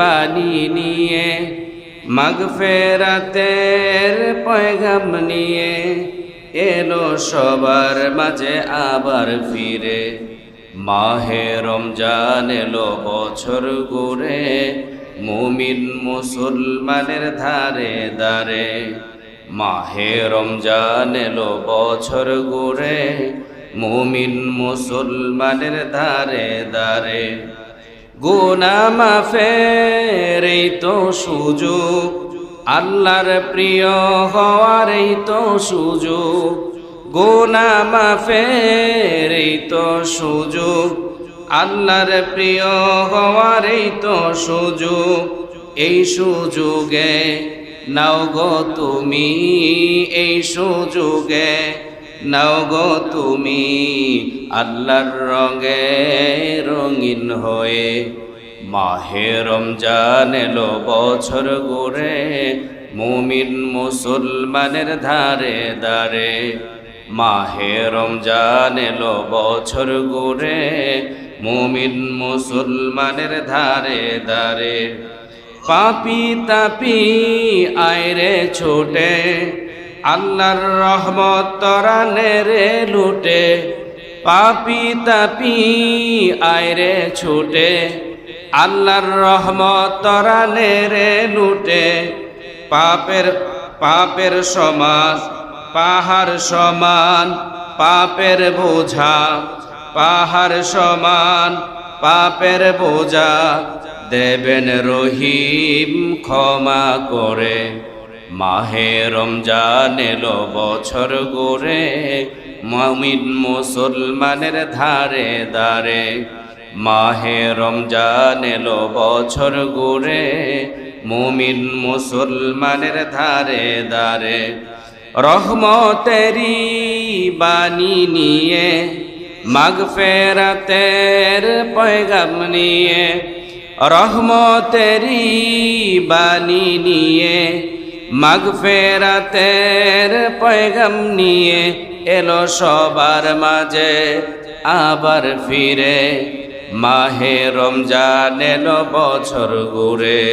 বাণী নিয়ে মাগফেরাতের পয়গাম নিয়ে এলো সবার মাঝে আবার ফিরে। মাহে রমজান এলো বছর ঘুরে মুমিন মুসলমানের ধারে দারে মাহে রমজান এলো বছর ঘুরে মুমিন মুসলমানের ধারে দারে গুনা মাফের এই তো সুযোগ। আল্লাহর প্রিয় হওয়ার এই তো সুযোগ। গুনা মাফের এই তো সুযোগ। আল্লাহর প্রিয় হওয়ার এই তো সুযোগ। এই সুযোগে নাও গো তুমি এই সুযোগে। নাও গো তুমি আল্লাহর রঙে রঙিন হয়ে। মাহে রমজান এলো, বছর ঘুরে মুমিন মুসলমানের ধারে দারে মাহে রমজান এলো, বছর ঘুরে মুমিন মুসলমানের ধারে দারে পাপি তাপি আয়রে ছোটে আল্লাহর রহমত তরানে রে লুটে, পাপি তাপি আয়রে ছুটে। আল্লাহর রহমত তরানে রে লুটে, পাপের পাপের সমান পাহাড় সমান, পাপের বোঝা, পাহাড় সমান, পাপের বোঝা। দেবেন রহিম ক্ষমা করে। মাহে রমজান এলো বছর গোরে মমিন মুসলমানের ধারে দারে মাহে রমজান এলো বছর গোরে মুমিন মুসলমানের ধারে দারে রহমতেরি বাণী নিয়ে, মাগফেরাতের পয়গাম নিয়ে রহমতেরি বাণী নিয়ে মাগফেরাতের পয়গাম নিয়ে এলো সবার মাঝে আবার ফিরে। মাহে রমজান এলো বছর ঘুরে।